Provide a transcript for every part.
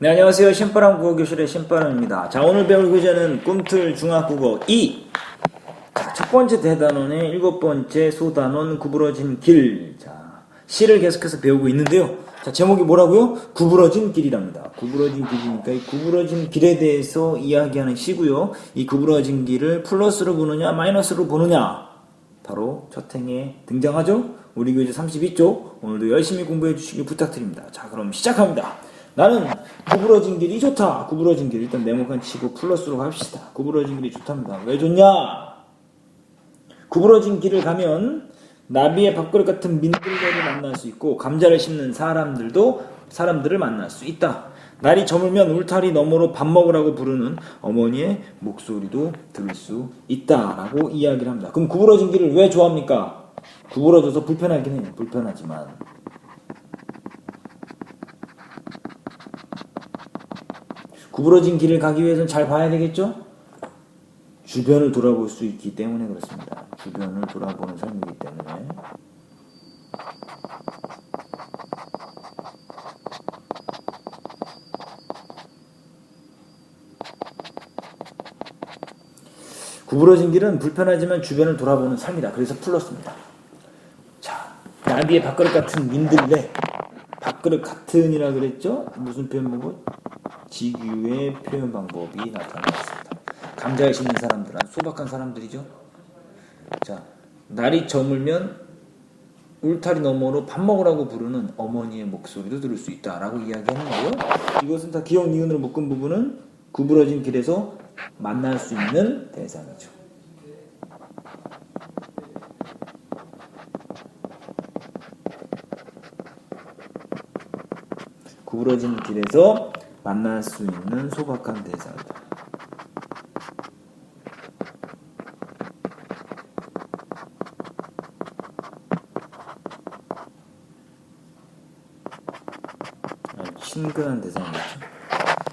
네, 안녕하세요. 신바람 국어교실의 신바람입니다. 자, 오늘 배울 교재는 꿈틀 중학국어 2. 자, 첫 번째 대단원의 일곱 번째 소단원 구부러진 길. 자, 시를 계속해서 배우고 있는데요. 자, 제목이 뭐라고요? 구부러진 길이랍니다. 구부러진 길이니까 이 구부러진 길에 대해서 이야기하는 시고요. 이 구부러진 길을 플러스로 보느냐, 마이너스로 보느냐. 바로 첫 행에 등장하죠. 우리 교재 32쪽. 오늘도 열심히 공부해 주시길 부탁드립니다. 자, 그럼 시작합니다. 나는 구부러진 길이 좋다. 구부러진 길. 일단 네모칸 치고 플러스로 갑시다. 구부러진 길이 좋답니다. 왜 좋냐? 구부러진 길을 가면 나비의 밥그릇 같은 민들레를 만날 수 있고 감자를 심는 사람들도 사람들을 만날 수 있다. 날이 저물면 울타리 너머로 밥 먹으라고 부르는 어머니의 목소리도 들을 수 있다라고 이야기를 합니다. 그럼 구부러진 길을 왜 좋아합니까? 구부러져서 불편하긴 해요. 불편하지만 구부러진 길을 가기 위해서는 잘 봐야 되겠죠? 주변을 돌아볼 수 있기 때문에 그렇습니다. 주변을 돌아보는 삶이기 때문에. 구부러진 길은 불편하지만 주변을 돌아보는 삶이다. 그래서 플러스입니다. 자, 나비의 밥그릇 같은 민들레. 밥그릇 같은이라 그랬죠? 무슨 표현 보고? 지규의 표현 방법이 나타났습니다. 감자에 심는 사람들, 아주 소박한 사람들이죠. 자, 날이 저물면 울타리 너머로 밥 먹으라고 부르는 어머니의 목소리도 들을 수 있다라고 이야기하는데요. 이것은 다 기억 니은으로 묶은 부분은 구부러진 길에서 만날 수 있는 대상이죠. 구부러진 길에서 만날 수 있는 소박한 대상이다. 아주 친근한 대상이죠.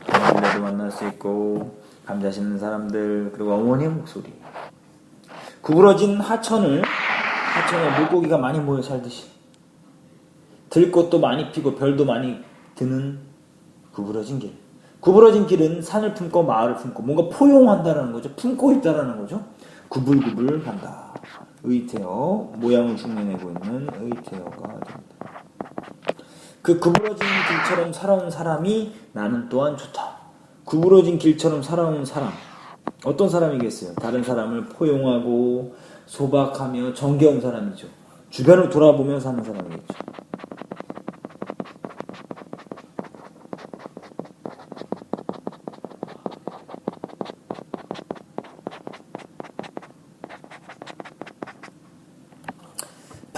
동물들도 만날 수 있고 감자 심는 사람들 그리고 어머니의 목소리. 구부러진 하천을 하천에 물고기가 많이 모여 살듯이 들꽃도 많이 피고 별도 많이 드는 구부러진 길. 구부러진 길은 산을 품고 마을을 품고 뭔가 포용한다라는 거죠. 품고 있다라는 거죠. 구불구불 한다. 의태어 모양을 흉내내고 있는 의태어가 됩니다. 그 구부러진 길처럼 살아온 사람이 나는 또한 좋다. 구부러진 길처럼 살아온 사람. 어떤 사람이겠어요? 다른 사람을 포용하고 소박하며 정겨운 사람이죠. 주변을 돌아보며 사는 사람이겠죠.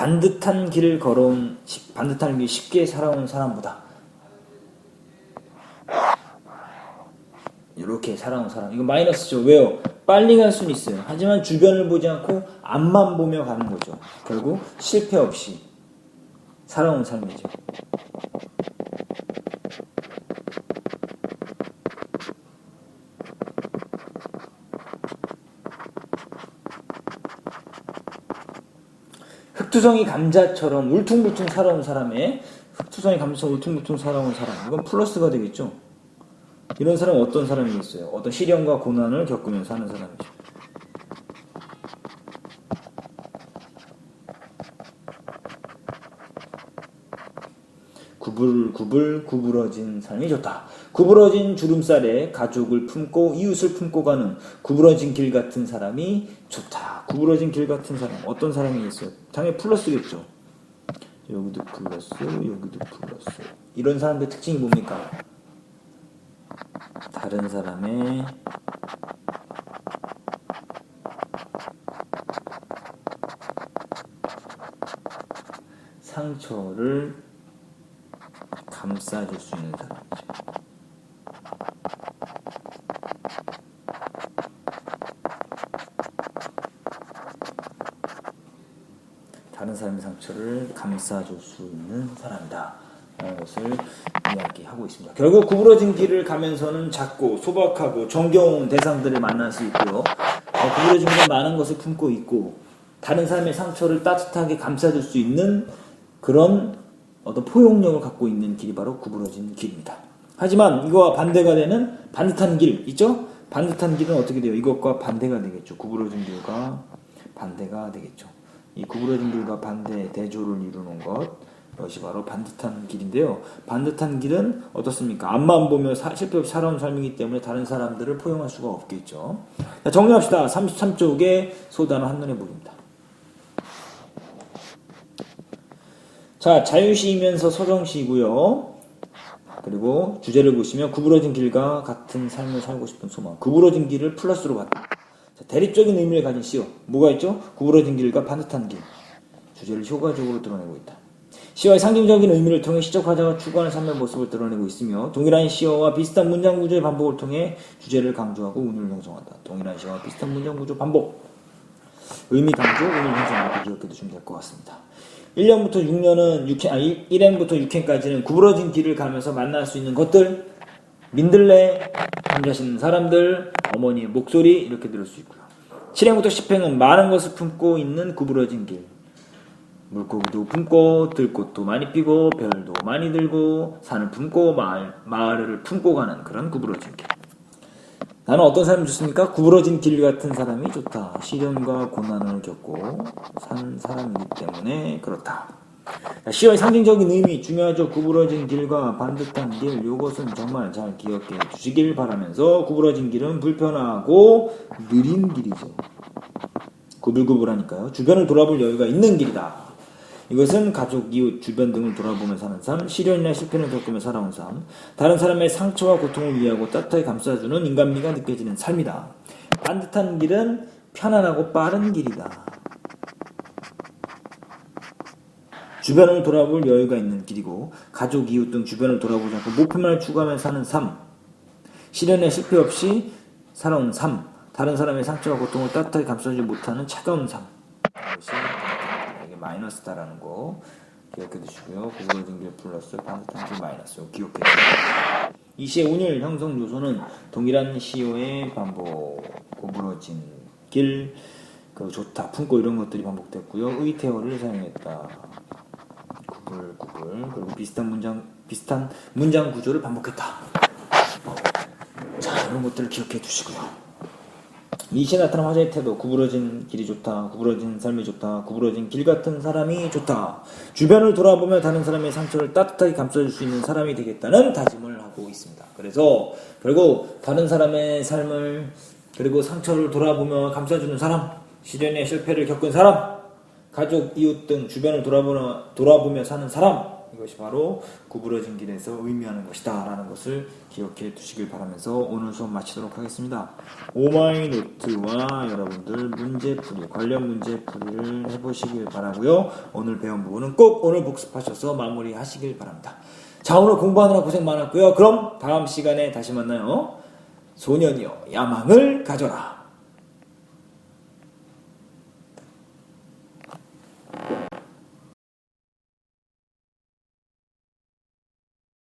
반듯한 길을 걸어온 반듯한 길 쉽게 살아온 사람보다. 이렇게 살아온 사람. 이거 마이너스죠. 왜요? 빨리 갈 수는 있어요. 하지만 주변을 보지 않고 앞만 보며 가는 거죠. 결국 실패 없이 살아온 삶이죠 흑투성이 감자처럼 울퉁불퉁 살아온 사람의 흑투성이 감자처럼 울퉁불퉁 살아온 사람 이건 플러스가 되겠죠 이런 사람은 어떤 사람이겠어요 어떤 시련과 고난을 겪으면서 사는 사람이죠 구불구불 구부러진 삶이 좋다. 구부러진 주름살에 가족을 품고 이웃을 품고 가는 구부러진 길 같은 사람이 좋다. 구부러진 길 같은 사람 어떤 사람이겠어요? 당연히 플러스겠죠. 여기도 플러스, 여기도 플러스. 이런 사람들 특징이 뭡니까? 다른 사람의 상처를 감싸줄 수 있는 사람이죠. 다른 사람의 상처를 감싸줄 수 있는 사람이다. 라는 것을 이야기하고 있습니다. 결국 구부러진 길을 가면서는 작고 소박하고 정겨운 대상들을 만날 수 있고요. 어, 구부러진 길은 많은 것을 품고 있고 다른 사람의 상처를 따뜻하게 감싸줄 수 있는 그런 어떤 포용력을 갖고 있는 길이 바로 구부러진 길입니다. 하지만 이거와 반대가 되는 반듯한 길 있죠? 반듯한 길은 어떻게 돼요? 이것과 반대가 되겠죠. 구부러진 길과 반대가 되겠죠. 이 구부러진 길과 반대 대조를 이루는 것 이것이 바로 반듯한 길인데요. 반듯한 길은 어떻습니까? 앞만 사, 실패 없이 살아온 삶이기 때문에 다른 사람들을 포용할 수가 없겠죠. 자, 정리합시다. 33쪽에 소단을 한눈에 보입니다. 자, 자유시이면서 서정시이고요. 그리고 주제를 보시면 구부러진 길과 같은 삶을 살고 싶은 소망. 구부러진 길을 플러스로 봤다. 자, 대립적인 의미를 가진 시어. 뭐가 있죠? 구부러진 길과 반듯한 길. 주제를 효과적으로 드러내고 있다. 시어의 상징적인 의미를 통해 시적 화자가 추구하는 삶의 모습을 드러내고 있으며 동일한 시어와 비슷한 문장 구조의 반복을 통해 주제를 강조하고 운율을 형성한다. 동일한 시어와 비슷한 문장 구조 반복. 의미 강조, 운율 형성하고 기억해 두시면 될 것 같습니다. 1년부터 6년은 6회, 아니 1회부터 6회까지는 구부러진 길을 가면서 만날 수 있는 것들, 민들레, 잠자시는 사람들, 어머니의 목소리 이렇게 들을 수 있고요. 7회부터 10회는 많은 것을 품고 있는 구부러진 길. 물고기도 품고 들꽃도 많이 피고 별도 많이 들고 산을 품고 마을, 마을을 품고 가는 그런 구부러진 길. 나는 어떤 사람이 좋습니까? 구부러진 길 같은 사람이 좋다. 시련과 고난을 겪고 산 사람이기 때문에 그렇다. 시어의 상징적인 의미 중요하죠. 구부러진 길과 반듯한 길. 이것은 정말 잘 기억해 주시길 바라면서 구부러진 길은 불편하고 느린 길이죠. 구불구불하니까요. 주변을 돌아볼 여유가 있는 길이다. 이것은 가족, 이웃, 주변 등을 돌아보며 사는 삶, 시련이나 실패를 겪으며 살아온 삶, 다른 사람의 상처와 고통을 이해하고 따뜻하게 감싸주는 인간미가 느껴지는 삶이다. 반듯한 길은 편안하고 빠른 길이다. 주변을 돌아볼 여유가 있는 길이고 가족, 이웃 등 주변을 돌아보지 않고 목표만을 추구하며 사는 삶, 시련에 실패 없이 살아온 삶, 다른 사람의 상처와 고통을 따뜻하게 감싸지 못하는 차가운 삶. 이것이 이게 마이너스다라는 거 기억해 두시고요. 구부러진 길 플러스 반듯한 길 마이너스 기억해 두시고요. 이 시의 운율 형성 요소는 동일한 시호의 반복, 구부러진 길, 그 좋다, 품고 이런 것들이 반복됐고요. 의태어를 사용했다. 구불, 구불, 그리고 비슷한 문장, 비슷한 문장 구조를 반복했다. 자, 이런 것들을 기억해 두시고요. 이시에 나타난 화자의 태도, 구부러진 길이 좋다, 구부러진 삶이 좋다, 구부러진 길 같은 사람이 좋다. 주변을 돌아보며 다른 사람의 상처를 따뜻하게 감싸줄 수 있는 사람이 되겠다는 다짐을 하고 있습니다. 그래서 결국 다른 사람의 삶을 그리고 상처를 돌아보며 감싸주는 사람, 시련의 실패를 겪은 사람, 가족, 이웃 등 주변을 돌아보며, 돌아보며 사는 사람, 이것이 바로 구부러진 길에서 의미하는 것이다 라는 것을 기억해 두시길 바라면서 오늘 수업 마치도록 하겠습니다. 오마이노트와 여러분들 문제풀이 관련 문제풀이를 해보시길 바라고요. 오늘 배운 부분은 꼭 오늘 복습하셔서 마무리하시길 바랍니다. 자 오늘 공부하느라 고생 많았고요. 그럼 다음 시간에 다시 만나요. 소년이여 야망을 가져라.